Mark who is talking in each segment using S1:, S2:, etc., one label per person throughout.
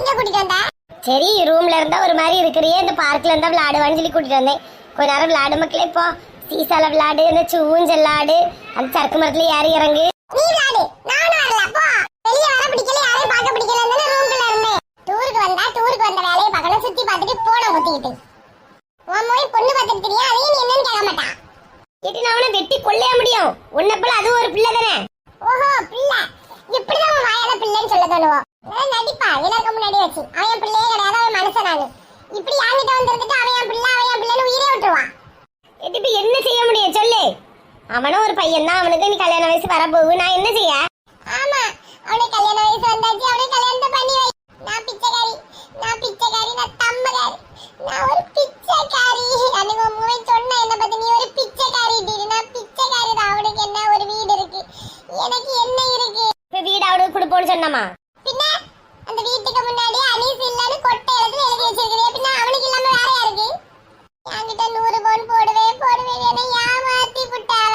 S1: இங்க கூட்டிட்டு வந்த?
S2: சரி ரூம்ல இருந்தா ஒரு மாதிரி இருக்கிறியே. இந்த பார்க்ல இருந்தா விளையாடுவான்னு சொல்லி கூட்டிட்டு வந்தேன். கொஞ்ச நேரம் விளையாடு மக்களே இப்போ சீசால விளையாடு இந்த ஊஞ்சல் விளையாடு. அந்த சறுக்கு மரத்துல ஏறி இறங்கு.
S1: நீ விளையாடு. நானும் வரல போ. வெளிய வர பிடிக்கல யாரையும் பார்க்க பிடிக்கல ரூம்குள்ள இருந்தேன். டூருக்கு வந்தா டூருக்கு வந்த வேலையை பார்க்கணும். சுத்தி பார்த்துட்டு போன குத்திக்கிட்டு. உன் மொழி பொண்ணு பார்த்துட்டு அதையும் நீ என்னன்னு கேட்க மாட்டா.
S2: கேட்டு நான் அவனை வெட்டி கொள்ளைய முடியும். உன்னை போல அது ஒரு பிள்ளை தானே?
S1: ஓஹோ பிள்ளை. இப்படிதான் வாயால பிள்ளைன்னு சொல்ல தோணுவோம் நான் நடிப்பா. எல்லாருக்கும் முன்னாடி வச்சு. அவன் பிள்ளையே கிடையாது அவன் மனுஷன் நானு. இப்படி என்கிட்ட வந்திருந்துட்டு அவன் என் பிள்ளை அவன் பிள்ளைன்னு உயிரே விட்டுருவான்.
S2: இப்ப என்ன செய்ய முடியும்? சொல்லு. அவனும் ஒரு பையன் தான் அவனுக்கு நீ கல்யாண வயசு வரப்போகு நான் என்ன செய்ய?
S1: ஆமா. அவனுக்கு கல்யாண வயசு வந்தாச்சு. அவனுக்கு கல்யாணத்தை பண்ணி வை. நான் பிச்சைக்காரி. நான் பிச்சைக்காரி. நான் தம்மகாரி நான் ஒரு பிச்சைக்காரி. அன்னைக்கு உன் மூவை சொன்ன என்ன பத்தி நீ ஒரு பிச்சைக்காரி. நான் பிச்சைக்காரி தான். அவனுக்கு என்ன ஒரு வீடு இருக்கு? எனக்கு என்ன இருக்கு?
S2: வீடு அவனுக்கு கொடுப்போம்னு சொன்னமா
S1: பின்ன அந்த வீட்டுக்கு முன்னாடி அனீஸ் இல்லன்னு கொட்டை எழுதி எழுதி வச்சிருக்கிறே பின்ன அவனுக்கு இல்லாம வேற யாருக்கு என்கிட்ட நூறு பவுன் போடுவேன் போடுவேன் என ஏமாத்தி விட்டாவ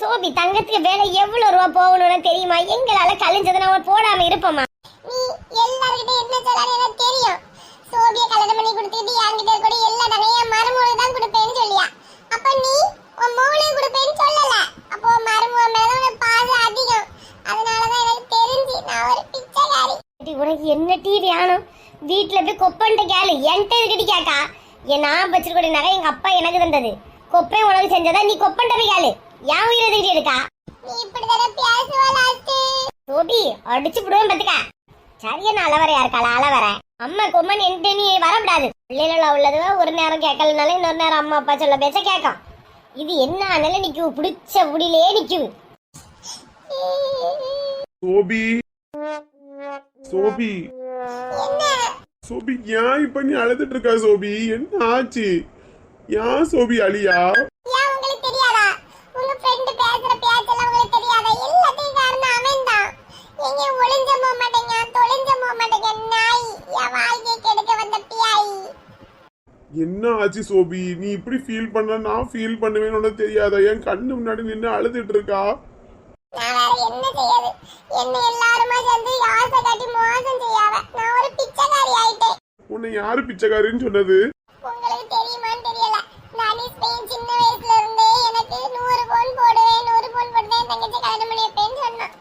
S2: சோபி தங்கத்துக்கு வேலை எவ்வளவு ரூபா போகணும்னு தெரியுமா எங்களால கழிஞ்சதை நம்ம போடாம இருப்போமா
S1: நீ எல்லார்கிட்ட என்ன சொல்லான்னு எனக்கு தெரியும் சோபிய கல்யாணம் பண்ணி கொடுத்துட்டு என்கிட்ட கூட எல்லா நகையும் மருமகளுக்கு தான் கொடுப்பேன்னு சொல்லியா அப்ப நீ உன் மௌளுக்கு கொடுப்பேன்னு சொல்லல அப்போ உன் மருமக மேல உனக்கு பாசம் அதிகம் அதனாலதான் எனக்கு தெரிஞ்சு நான் ஒரு பிச்சைக்காரி
S2: டி, உனக்கு என்ன டீ வேணும் வீட்டுல போய் கொப்பன்ட்ட கேளு என்கிட்ட இருக்கட்டி கேக்கா என் நான் வச்சிருக்க நகை எங்க அப்பா எனக்கு தந்தது. கொப்பை உனக்கு செஞ்சதா? நீ கொப்பன்ட்ட போய் கேளு. என் உயிரை எதுக்கிட்டு இருக்கா?
S1: நீ லாஸ்ட்
S2: சோபி அடிச்சு விடுவேன் பாத்துக்க. சரியான அளவரையா இருக்காளா அளவர அம்மா கொம்மன் என்கிட்ட நீ வரக்கூடாது பிள்ளைகள உள்ளது ஒரு நேரம் கேட்கலனாலும் இன்னொரு நேரம் அம்மா அப்பா சொல்ல பேச்ச கேட்கும். இது என்ன ஆனாலும் நிக்கும் பிடிச்ச புடியிலே நிக்கும்
S3: சோபி. சோபி.
S1: என்ன
S3: சோபி ஏன் இப்ப நீ அழுதுட்டு இருக்கா சோபி? என்ன ஆச்சு? ஏன் சோபி அழியா? என்ன ஆச்சு சோபி? நீ இப்படி ஃபீல் பண்ண நான் ஃபீல் பண்ணுவேன்னு தெரியாதா? என் கண்ணு முன்னாடி நின்று அழுதுட்டு இருக்கா?
S1: நான் வேற என்ன செய்யாது என்ன எல்லாருமா சேர்ந்து ஆசை காட்டி மோசம் செய்யாவ நான் ஒரு பிச்சைக்காரி ஆயிட்டேன்.
S3: உன்னை யாரு பிச்சைக்காரின்னு சொன்னது?
S1: உங்களுக்கு தெரியுமான்னு தெரியல. நான் ஸ்பெயின் சின்ன வயசுல இருந்தே எனக்கு நூறு பவுன் போடுவேன் நூறு பவுன் போடுவேன் தங்கச்சி கல்யாணம் பண்ணி வைப்பேன்னு சொன்னான்.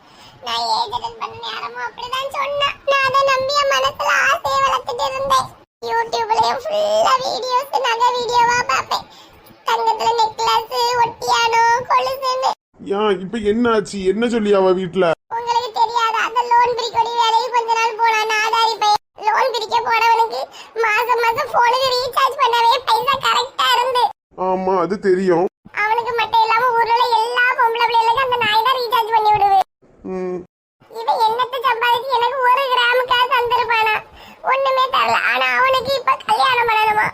S1: நான் ஏஜ் அட்டன் பண்ண நேரமும் அப்படிதான் சொன்னேன். நான் அதை நம்பி என் மனசுல ஆசையை வளர்த்துட்டு இருந்தேன். யூடியூப்லயும் ஃபுல்லா வீடியோஸ் நகை வீடியோவா பார்ப்பேன். தங்கத்துல நெக்லஸ் ஒட்டியானோ கொலுசுன்னு.
S3: ஏன் இப்ப என்ன ஆச்சு என்ன சொல்லி அவ வீட்டுல
S1: உங்களுக்கு தெரியாத அந்த லோன் பிரிக்கக்கூடிய வேலையை கொஞ்ச நாள் போனா நாடாரி பையன். லோன் பிரிக்க போனவனுக்கு மாசம் மாசம் போனுக்கு ரீசார்ஜ் பண்ணவே பைசா கரெக்டா இருந்து.
S3: ஆமா அது தெரியும்
S1: அவனுக்கு மட்டும் இல்லாம ஊர்ல உள்ள எல்லா பொம்பளை பிள்ளைகளுக்கும் அந்த நாய் தான் ரீசார்ஜ் பண்ணி விடுவேன்
S3: ம்,
S1: இவன் என்னத்தை சம்பாதிச்சு எனக்கு ஒரு கிராமுக்காக தந்திருப்பானா ஒண்ணுமே தரல ஆனா அவனுக்கு இப்ப கல்யாணம் பண்ணணுமா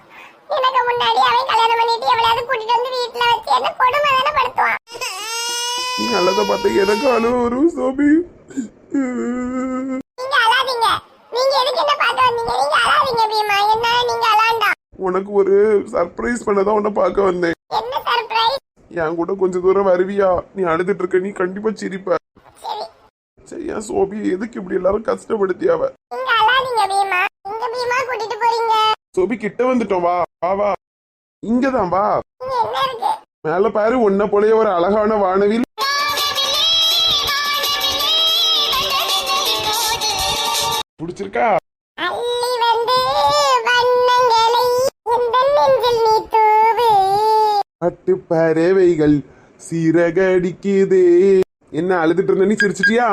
S1: எனக்கு முன்னாடி அவன் கல்யாணம் பண்ணிட்டு எவ்வளவு கூட்டிட்டு வந்து வீட்டுல வச்சு என்ன கொடுமை தானே படுத்துவான்
S3: நீ நல்லதை பார்த்த எனக்கு அழுவ வரும் சோபி
S1: நீங்க அழாதீங்க. நீங்க எதுக்கு என்ன பார்க்க வந்தீங்க? நீங்க அழாதீங்க பீமா. என்ன நீங்க அழாண்டா.
S3: உனக்கு ஒரு சர்ப்ரைஸ் பண்ணதான் உன்னை பார்க்க வந்தேன்.
S1: என்ன சர்ப்ரைஸ்
S3: என் கூட கொஞ்ச தூரம் வருவியா? நீ அழுதுட்டு இருக்க நீ கண்டிப்பா சிரிப்ப.
S1: சரி.
S3: சரியா சோபி எதுக்கு இப்படி எல்லாரும் கஷ்டப்படுத்தி அவ?
S1: நீங்க அழாதீங்க பீமா. எங்க பீமா கூட்டிட்டு போறீங்க.
S3: சோபி கிட்ட வந்துட்டோம் வா வா வா. இங்கதான் வா. மேல பாரு உன்ன போலயே ஒரு அழகான வானவில் பிடிச்சிருக்கா? பட்டு பறவைகள் சிறகடிக்குதே என்ன அழுதுட்டு இருந்த நீ சிரிச்சிட்டியா?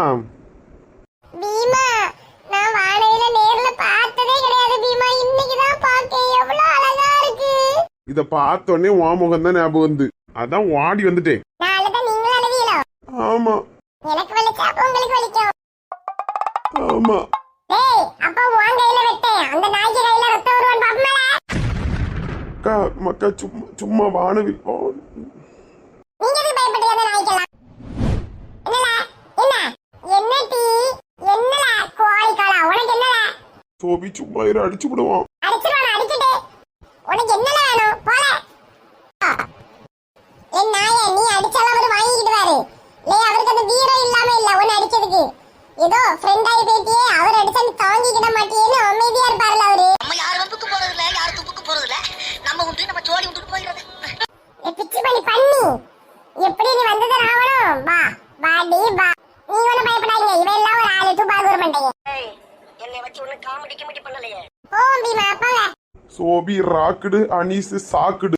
S3: இத பார்த்த உடனே உன் முகம் தான் ஞாபகம் வந்து. அதான் ஓடி வந்துட்டேன். ஆமா. ஆமா.
S1: அப்ப உன் கையில வெட்டேன். அந்த நாய்க்கு கையில ரத்தம் வருவான் பாப்பமேல.
S3: அக்கா மக்கா சும்மா சும்மா வானவில்.
S1: நீங்க எதுக்கு பயப்படுறீங்க அந்த நாய்க்கெல்லாம்? என்னல? என்ன? என்ன டீ? என்னல? கோழி காலா? உனக்கு என்னல?
S3: சோபி சும்மா இரு அடிச்சு விடுவான்.
S1: அடிச்சிருவான்? அடிச்சிட்டு உனக்கு என்னல வேணும்? போல. என் நாயே நீ அடிச்சாலும் அவர் வாங்கிக்கிடுவாரு லே அவருக்கு அந்த வீரம் இல்லாம இல்ல உன்னை அடிச்சதுக்கு ஏதோ ஃப்ரெண்ட் ஆகி போயிட்டியே அவர் அடிச்சா நீ தாங்கிக்கிட மாட்டியேன்னு அமைதியா இருப்பாருல அவரு.
S4: நம்ம யார் வம்புக்கு போறது இல்ல யார் துப்புக்கு போறது இல்ல நம்ம உண்டு நம்ம ஜோடி விட்டுட்டு போயிடுறது
S1: ஏ, பிச்சி பண்ணி பண்ணி. எப்படி நீ வந்தது ராவணம்? வா வாடி வா. நீ ஒண்ணு பயப்படாதீங்க. இவன் எல்லாம் ஒரு ஆளு துபாகூர் மண்டைங்க
S4: ஏய், என்னை வச்சு ஒண்ணு காமெடி கிமெடி பண்ணலையே.
S1: ஓ பீமா போங்க.
S3: சோபி ராக்குடு அனீஸ் சாக்குடு.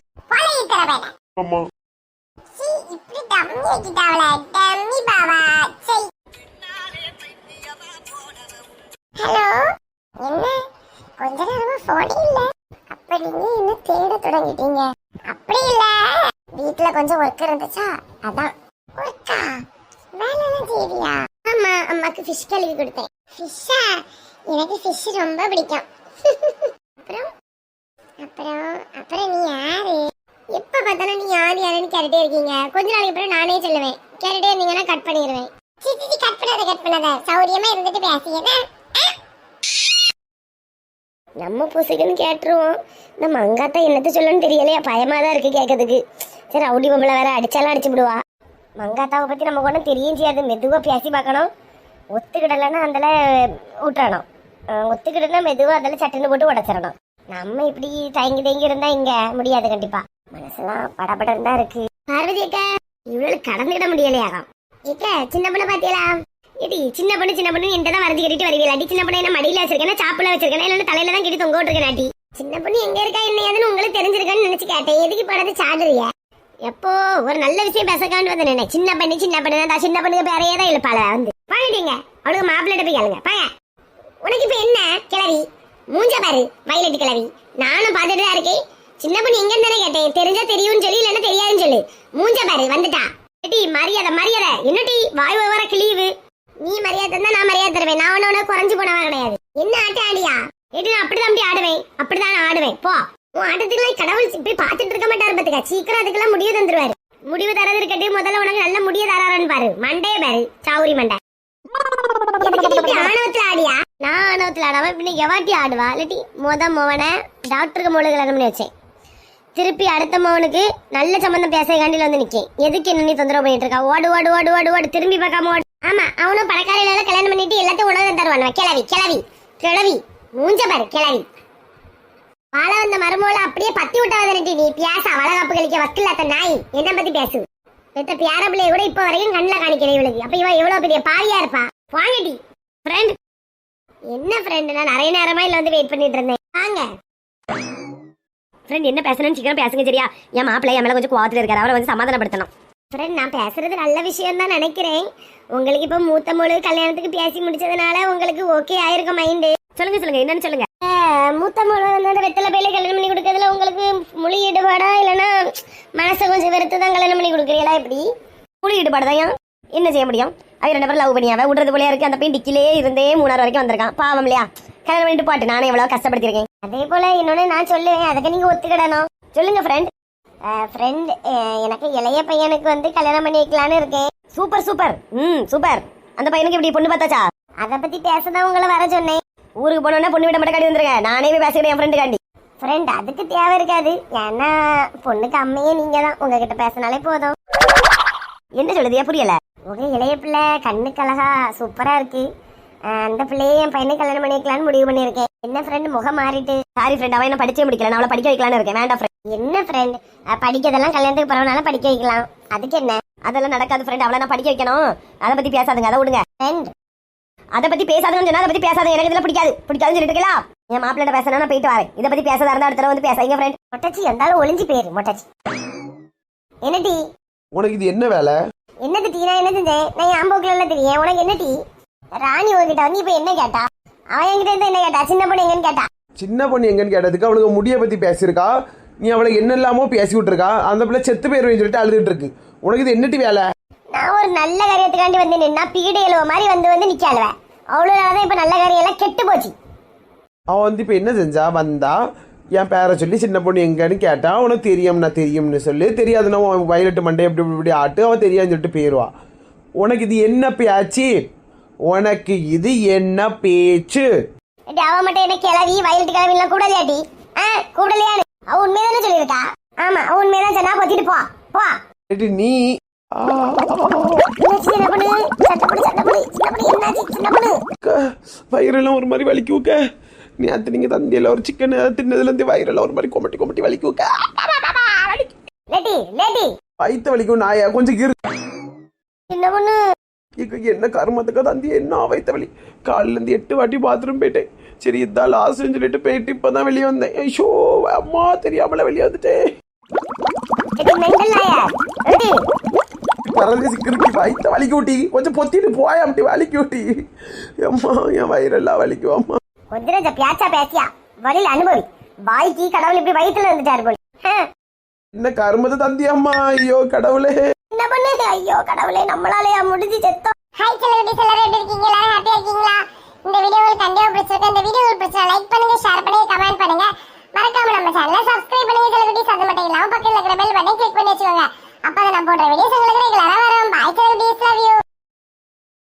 S1: இத்தர பேர.
S3: ஆமா.
S1: சீ இப்படி டம்மி ஆக்கிட்டாவல டம்மி பாவா. சரி தொடங்கிட்டீங்க அப்படி இல்ல. வீட்ல கொஞ்சம் ஒர்க் இருந்துச்சா? அதான். ஒர்க்கா வேலை எல்லாம் செய்வியா ஆமா அம்மாக்கு ஃபிஷ் கழுவி கொடுத்தேன். ஃபிஷ்ஷா எனக்கு ஃபிஷ் ரொம்ப பிடிக்கும். அப்புறம்? அப்புறம் அப்புறம் நீ யாரு? எப்ப பார்த்தாலும் நீ யாரு யாருன்னு கேட்டுட்டே இருக்கீங்க. கொஞ்ச நாளைக்கு அப்புறம் நானே சொல்லுவேன். கேட்டுட்டே இருந்தீங்கன்னா கட் பண்ணிடுவேன் சி கட் பண்ணாத கட் பண்ணாத. சௌரியமா இருந்துட்டு பேசியதான்
S2: நம்ம பூசைக்குன்னு கேட்டுருவோம். நம்ம மங்காத்தா என்னத்த சொல்லணும்னு தெரியலையா பயமா தான் இருக்கு கேட்கறதுக்கு. சரி ரவுடி பொம்பளை வேற அடிச்சாலும் அடிச்சு விடுவா. மங்காத்தாவை பற்றி நமக்கு ஒன்றும் தெரியும் செய்யாது. மெதுவாக பேசி பார்க்கணும். ஒத்துக்கிடலைன்னா அதில் விட்டுறணும் அஹ் ஒத்துக்கிட்டுனா மெதுவா அதில் சட்டுன்னு போட்டு உடச்சிடணும். நம்ம இப்படி தயங்கி தயங்கி இருந்தால் இங்கே முடியாது கண்டிப்பா. மனசெல்லாம் படபடம் தான் இருக்கு. பார்வதி அக்கா இவ்வளவு கடந்துக்கிட முடியலையாகும்
S1: இக்க சின்ன பொண்ணு பார்த்தீங்களா
S2: ஏடி சின்ன பொண்ணு சின்ன பொண்ணு என்கிட்ட தான் வரைஞ்சி கட்டிட்டு வருவீங்களா அடி சின்ன பொண்ணு என்ன மடியில வச்சிருக்கேன் சாப்பிட வச்சிருக்கேன் இல்லைன்னா தலையில தான் கட்டி தொங்க விட்டுருக்கேன் சின்ன பொண்ணு எங்க இருக்கா என்ன ஏதுன்னு உங்களுக்கு தெரிஞ்சிருக்கான்னு நினைச்சு கேட்டேன். எதுக்கு படத்து சாடுறிய எப்போ ஒரு நல்ல விஷயம் பேசக்காண்டு வந்து நினை சின்ன பண்ணி சின்ன பண்ணி தான் சின்ன பண்ணுக்கு பேரையே தான் இழுப்பாள வந்து. பாயிட்டீங்க அவளுக்கு மாப்பிள்ளை போய் கேளுங்க. பாங்க உனக்கு இப்ப என்ன கிளவி மூஞ்ச பாரு வயலட் கிளவி நானும் பார்த்துட்டு தான் இருக்கேன். சின்ன பொண்ணு எங்க தானே கேட்டேன். தெரிஞ்சா தெரியும்னு சொல்லி இல்லைன்னா தெரியாதுன்னு சொல்லு. மூஞ்ச பாரு வந்துட்டா. ஏடி மரியாதை மரியாதை. என்னடி வாய் வர கிளீவு நீ மரியாதை தந்தா நான் மரியாதை தருவேன். நான் ஒண்ணு உனக்கு குறைஞ்சு போனவன் கிடையாது. என்ன ஆட்டம் ஆடியா? ஏடி நான் அப்படிதான் அப்படி ஆடுவேன். அப்படிதான் நான் ஆடுவேன். போ. உன் ஆட்டத்துக்குலாம் கடவுள் இப்படி பார்த்துட்டு இருக்க மாட்டாரு பத்துக்க. சீக்கிரம் அதுக்கெல்லாம் முடிவு தந்துருவாரு. முடிவு தரது இருக்கட்டு முதல்ல உனக்கு நல்ல முடிய தராரான்னு பாரு. மண்டே பாரு. சாவுரி மண்டை. ஆணவத்துல ஆடியா? நான் ஆணவத்துல ஆடாம இப்படி எவாட்டி ஆடுவா? இல்லாட்டி முத மோவனை டாக்டருக்கு மூளை கல்யாணம் வச்சேன். திருப்பி அடுத்த மோவனுக்கு நல்ல சம்பந்தம் பேச காண்டியில் வந்து நிக்கேன். எதுக்கு என்ன நீ தொந்தரவு பண்ணிட்டு இருக்கா? ஓடு ஓடு ஓடு ஓடு ஓடு. திரும்பி பார்க்காம ஓடு. ஆமா அவனும் பணக்காரையில கல்யாணம் பண்ணிட்டு எல்லாத்தையும் உணவு தருவான். கிளவி கிளவி கிளவி மூஞ்ச பாரு கிளவி வாழ வந்த மருமோல அப்படியே பத்தி விட்டாவது நீ பியாச வளகாப்பு கழிக்க வக்கில்லாத நாய். என்ன பத்தி பேசு. பெத்த பியார பிள்ளைய கூட இப்ப வரைக்கும் கண்ணுல காணிக்கிறேன் இவளுக்கு. அப்ப இவன் எவ்வளவு பெரிய பாவியா இருப்பா? வாங்கடி ஃப்ரெண்ட் என்ன ஃப்ரெண்ட் நான் நிறைய நேரமா இல்ல வந்து வெயிட் பண்ணிட்டு இருந்தேன். வாங்க. ஃப்ரெண்ட் என்ன பேசணும்னு சீக்கிரம் பேசுங்க சரியா? என் மாப்பிள்ளை என் மேல கொஞ்சம் கோவத்துல இருக்காரு. அவரை வந்து சமாதானப்படுத்தணும். ஃப்ரெண்ட் நான் பேசுறது நல்ல விஷயம் தான் நினைக்கிறேன். உங்களுக்கு இப்ப மூத்த மொழி கல்யாணத்துக்கு பேசி முடிச்சதுனால உங்களுக்கு ஓகே ஆயிருக்கும் மைண்டு சொல்லுங்க சொல்லுங்க. என்னன்னு சொல்லுங்க? மூத்த மொழி வந்து வெத்தலை பையில கல்யாணம் பண்ணி கொடுக்கறதுல உங்களுக்கு மொழி ஈடுபாடா? இல்லைன்னா மனசை கொஞ்சம் வெறுத்து தான் கல்யாணம் பண்ணி கொடுக்குறீங்களா? எப்படி? மொழி ஈடுபாடு தான் என்ன செய்ய முடியும்? அவ ரெண்டு பேரும் லவ் பண்ணியாவ? விடுறது போலயா இருக்கு? அந்த பையன் டிக்கிலே இருந்தே மூணாறு வரைக்கும் வந்திருக்கான். பாவம் இல்லையா? கல்யாணம் பண்ணிட்டு பாட்டு நானே எவ்வளவு கஷ்டப்படுத்திருக்கேன் அதே போல இன்னொன்னு நான் சொல்லுவேன். அதுக்கு நீங்க ஒத்துக்கிடணும். சொல்லுங்க ஃப்ரெண்ட் ஃப்ரெண்ட் எனக்கு இளைய பையனுக்கு வந்து கல்யாணம் பண்ணி வைக்கலான்னு இருக்கேன் சூப்பர் சூப்பர் ம் சூப்பர் அந்த பையனுக்கு இப்படி பொண்ணு பார்த்தாச்சா? அதை பத்தி பேசதான் உங்களை வர சொன்னேன். ஊருக்கு போனோன்னா பொண்ணு விட மட்டும் காட்டி வந்துருங்க. நானே போய் பேசுகிறேன் என் ஃப்ரெண்டு காண்டி. ஃப்ரெண்ட் அதுக்கு தேவை இருக்காது. ஏன்னா பொண்ணுக்கு அம்மையே நீங்க தான் உங்ககிட்ட பேசினாலே போதும். என்ன சொல்லுது புரியல. உங்க இளைய பிள்ளை கண்ணுக்கு அழகா சூப்பரா இருக்கு. அந்த பிள்ளையை என் பையனை கல்யாணம் பண்ணி வைக்கலாம்னு முடிவு பண்ணியிருக்கேன். என்ன ஃப்ரெண்ட் முகம் மாறிட்டு? சாரி ஃப்ரெண்ட் அவன் என்ன படிச்சே முடிக்கல. நான் அவளை படிக்க வைக்கலாம்னு இருக்கேன். வேண்டாம் என்ன ஃப்ரெண்ட் படிக்கிறதெல்லாம் கல்யாணத்துக்கு பரவாயில்ல படிக்க வைக்கலாம். அதுக்கு என்ன? அதெல்லாம் நடக்காது ஃப்ரெண்ட் அவளை நான் படிக்க வைக்கணும். அதை பத்தி பேசாதுங்க. அதை விடுங்க. ஃப்ரெண்ட் அதை பத்தி பேசாதுன்னு சொன்னா அதை பத்தி பேசாத. எனக்கு இதெல்லாம் பிடிக்காது. பிடிக்காதுன்னு சொல்லிட்டு இருக்கலாம் என் மாப்பிள்ளை பேசணும் நான் போயிட்டு வரேன். இதை பத்தி பேசாத இருந்தா அடுத்த வந்து பேசாதீங்க ஃப்ரெண்ட் மொட்டச்சி எந்தாலும் ஒளிஞ்சு பேரு மொட்டச்சி. என்ன டீ
S3: உனக்கு இது என்ன வேலை?
S2: என்னது டீ? நான் என்ன செஞ்சேன்? நான் என் போக்குல தெரியும். உனக்கு என்ன டீ? ராணி உங்ககிட்ட வந்து இப்ப என்ன கேட்டா? அவன் என்கிட்ட இருந்து என்ன கேட்டா? சின்ன பொண்ணு எங்கன்னு கேட்டா?
S5: சின்ன பொண்ணு எங்கன்னு கேட்டதுக்கு அவளுக்கு முடியை பத்தி பேசியிருக்கா? நீ அவளை என்னெல்லாமோ பேசி விட்டுருக்கா? அந்த பிள்ளை செத்து போயிருவேன்னு சொல்லிட்டு அழுதுட்டு இருக்கு. உனக்கு இது என்னட்டி வேலை?
S2: நான் ஒரு நல்ல காரியத்துக்காண்டி வந்து நின்னா பீடு எழுவ மாதிரி வந்து வந்து நிக்காளுவேன் அவ்வளவுதான் இப்ப நல்ல காரியம் எல்லாம் கெட்டு போச்சு.
S5: அவன் வந்து இப்போ என்ன செஞ்சா? வந்தா என் பேரை சொல்லி சின்ன பொண்ணு எங்கன்னு கேட்டா உனக்கு தெரியும்னா தெரியும்னு சொல்லி. தெரியாதுன்னா அவன் வயலட்டு மண்டே இப்படி இப்படி ஆட்டு. அவன் தெரியாதுன்னு சொல்லிட்டு போயிடுவா உனக்கு இது என்ன பேச்சு? உனக்கு இது என்ன பேச்சு?
S2: ஏட்டி, அவ மட்டும் என்ன கிளவி வயலட்டு கிளவி எல்லாம் கூடலையாட்டி ஆ கூடலையானு அவ உண்மைதானே சொல்லியிருக்கா? ஆமா அவ உண்மைதான் சொன்னா பொத்திட்டு போ. போ.
S5: நீ? வயிறெல்லாம் ஒரு மாதிரி வலிக்குக்க நேற்று நீங்கள் தந்தியில் ஒரு சிக்கன் தின்னதுலேருந்து வயிறெல்லாம் ஒரு மாதிரி கொமட்டி கொமட்டி
S2: லேட்டி
S5: வயிற்று வலிக்கும் நாயா கொஞ்சம் இரு.
S2: சின்ன பொண்ணு.
S5: என்ன கருமத்துக்கு தந்தி என்ன வயிற்று வலி? காலிலேருந்து எட்டு வாட்டி பாத்ரூம் போயிட்டேன். சரி இதான் லாஸ்ட்னு சொல்லிட்டு போயிட்டு இப்போ தான் வெளியே வந்தேன். ஐயோ அம்மா தெரியாமல வெளியே வந்துட்டேன். சிக்கிருக்கு வயிற்று வலிக்கு ஊட்டி. கொஞ்சம் பொத்திட்டு போய் அப்படி வலிக்கு ஊட்டி. அம்மா என் வயிறெல்லாம் வலிக்கும் அம்மா.
S2: கொதிரஜ பியாச்சா பேசியா வழியில் அனுபவி. பாய்க்கு கடவுள் இப்படி வயித்துல இருந்துட்டாரு போல.
S5: என்ன கருமத்தை தந்தி அம்மா? ஐயோ கடவுளே.
S2: என்ன பண்ணு? ஐயோ கடவுளே நம்மளாலயா முடிஞ்சு செத்தோம்.
S1: ஹாய் செலிபிரிட்டிஸ் எல்லாரும் எப்படி இருக்கீங்க? எல்லாரும் ஹாப்பியா இருக்கீங்களா? இந்த வீடியோ உங்களுக்கு கண்டிப்பா பிடிச்சிருக்கு. இந்த வீடியோ உங்களுக்கு பிடிச்சா லைக் பண்ணுங்க ஷேர் பண்ணுங்க கமெண்ட் பண்ணுங்க. மறக்காம நம்ம சேனலை சப்ஸ்கிரைப் பண்ணுங்க. இதுல குட்டி அது மட்டும் இல்லாம பக்கத்துல இருக்கிற பெல் பட்டன் கிளிக் பண்ணி வச்சுக்கோங்க. அப்பதான் நான் போடுற வீடியோ உங்களுக்கு ரெகுலரா வரும். Bye love you